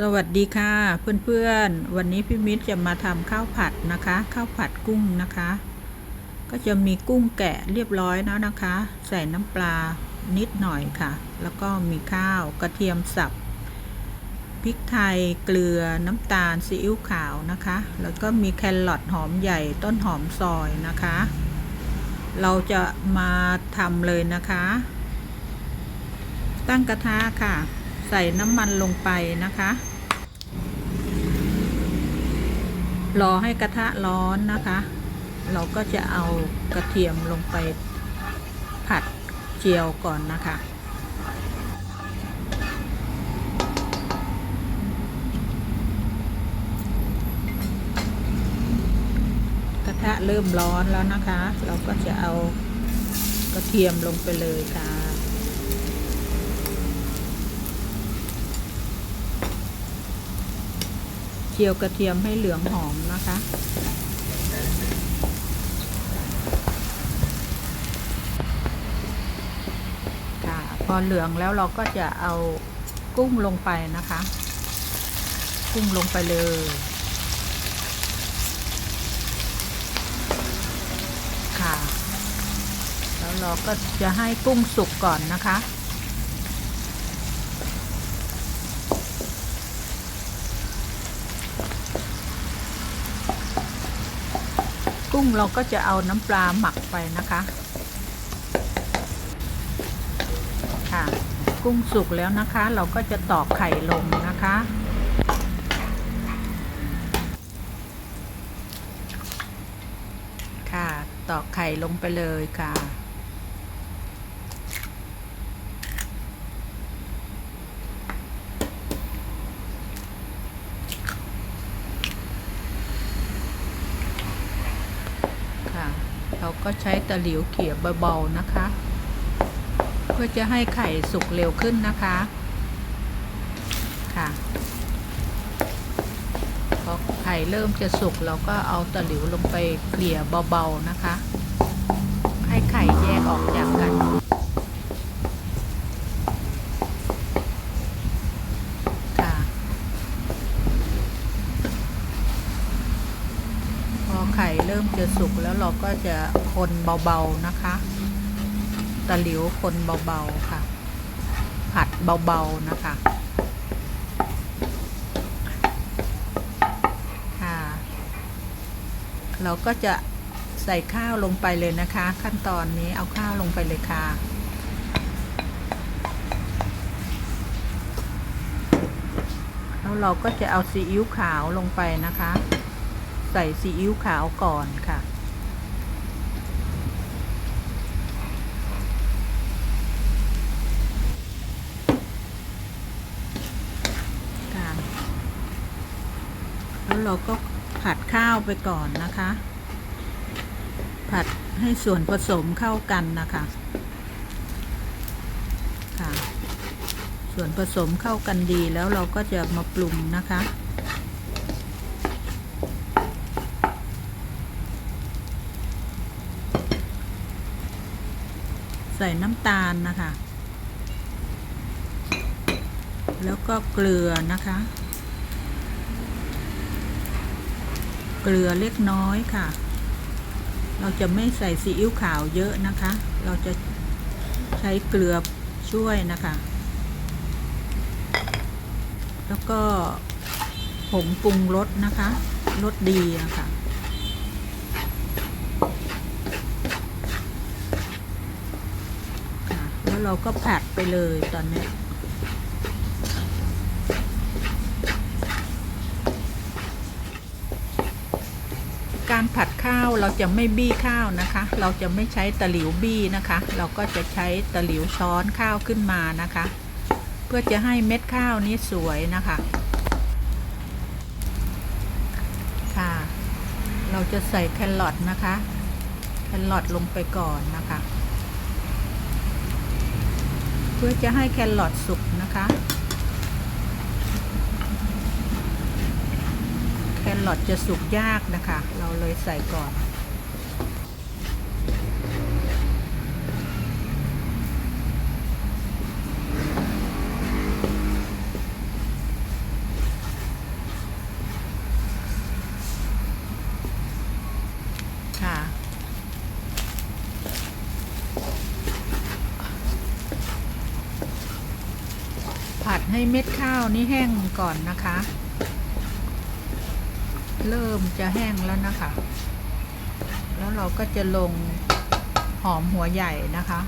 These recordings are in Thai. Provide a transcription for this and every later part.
สวัสดีค่ะเพื่อนๆ วันนี้พี่มิตรจะมาทำข้าวผัดนะคะ ข้าวผัดกุ้งนะคะ ก็จะมีกุ้งแกะเรียบร้อยแล้วนะคะ ใส่น้ำปลานิดหน่อยค่ะ แล้วก็มีข้าวกระเทียมสับพริกไทยเกลือน้ำตาลซีอิ๊วขาวนะคะ แล้วก็มีแครอทหอมใหญ่ต้นหอมซอยนะคะ เราจะมาทำเลยนะคะ ตั้งกระทะค่ะ ใส่น้ำมันลงไปนะคะ รอให้กระทะร้อนนะคะ เราก็จะเอากระเทียมลงไปผัดเจียวก่อนนะคะกระทะเริ่มร้อนแล้วนะคะ เราก็จะเอากระเทียมลงไปเลยค่ะ เจียวกระเทียมให้เหลืองหอมนะคะ ค่ะ พอเหลืองแล้วเราก็จะเอากุ้งลงไปนะคะ กุ้งลงไปเลยค่ะ แล้วเราก็จะให้กุ้งสุกก่อนนะคะ กุ้งเราก็จะเอาน้ำปลาหมักไปนะคะค่ะกุ้งสุกแล้วนะคะ เราก็จะตอกไข่ลงนะคะค่ะตอกไข่ลงไปเลยค่ะค่ะ เรา ก็ใช้ตะหลิวเขี่ยเบาๆนะคะ เพื่อจะให้ไข่สุกเร็วขึ้นนะคะค่ะพอไข่เริ่มจะสุกเราก็เอาตะหลิวลงไปเกลี่ยเบาๆนะคะ ให้ไข่แยกออกจากกัน ค่ะ พอ ไข่เริ่มจะสุกแล้วเราก็จะคนเบาๆนะคะ ตะหลิวคนเบาๆค่ะ ผัดเบาๆนะคะค่ะเราก็จะใส่ข้าวลงไปเลยนะคะ ขั้นตอนนี้เอาข้าวลงไปเลยค่ะแล้วเราก็จะเอาซีอิ๊วขาวลงไปนะคะ ใส่ซีอิ๊วขาวก่อนค่ะ แล้วเราก็ผัดข้าวไปก่อนนะคะ ผัดให้ส่วนผสมเข้ากันนะคะค่ะ ส่วนผสมเข้ากันดีแล้วเราก็จะมาปรุงนะคะ ใส่น้ำตาลนะคะ แล้วก็เกลือนะคะ เกลือเล็กน้อยค่ะ เราจะไม่ใส่ซีอิ๊วขาวเยอะนะคะ เราจะใช้เกลือช่วยนะคะ แล้วก็ผงปรุงรสนะคะ รสดีนะคะ ค่ะ แล้ว เราก็ผัดไปเลยตอนนี้การผัดข้าวเราจะไม่บี้ข้าวนะคะ เราจะไม่ใช้ตะหลิวบี้นะคะ เราก็จะใช้ตะหลิวช้อนข้าวขึ้นมานะคะ เพื่อจะให้เม็ดข้าวนี้สวยนะคะค่ะ เราจะใส่แครอทนะคะ แครอทลงไปก่อนนะคะ เพื่อจะให้แครอทสุกนะคะ แครอทจะสุกยากนะคะ เราเลยใส่ก่อน ให้เม็ดข้าวนี่แห้งก่อนนะคะ เริ่มจะแห้งแล้วนะคะ แล้วเราก็จะลงหอมหัวใหญ่นะคะ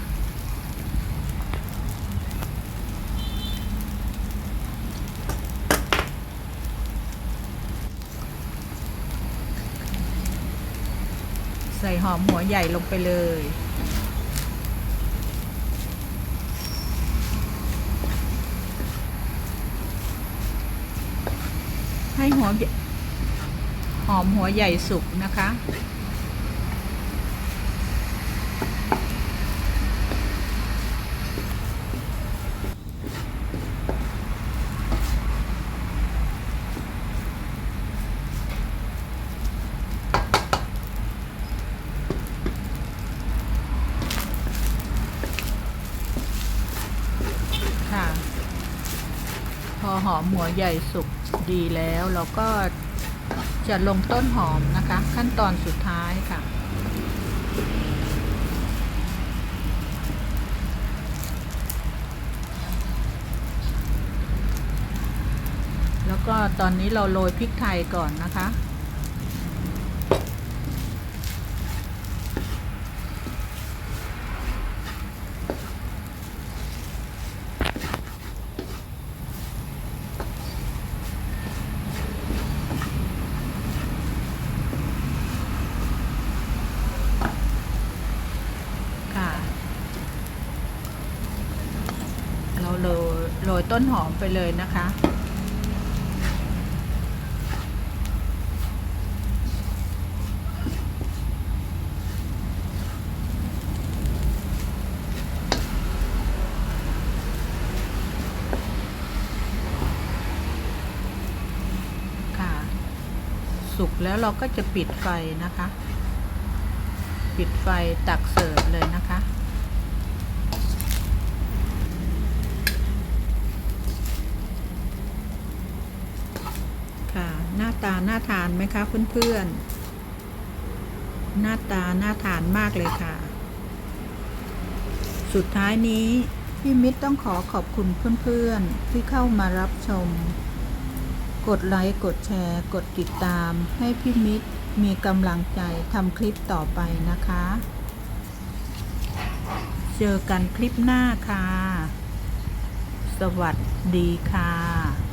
ใส่หอมหัวใหญ่ลงไปเลย ให้หัวหอมหัวใหญ่สุกนะคะ พ อหอมหัวใหญ่สุกดีแล้วเราก็จะลงต้นหอมนะคะ ขั้นตอนสุดท้ายค่ะ แล้วก็ตอนนี้เราโรยพริกไทยก่อนนะคะ เราโรยโรย ต้นหอมไปเลยนะคะ ค่ะ สุกแล้วเราก็จะปิดไฟนะคะ ปิดไฟตักเสิร์ฟเลยนะคะค่ะ หน้า ตาน่าทานไหมคะเพื่อนๆ หน้าตาน่าทานมากเลยค่ะ สุดท้ายนี้ พี่มิตรต้องขอขอบคุณเพื่อนๆ ที่เข้ามารับชม กดไลค์ กดแชร์ กดติดตาม ให้พี่มิตรมีกำลังใจทำคลิปต่อไปนะคะ เจอกันคลิปหน้าค่ะ สวัสดีค่ะ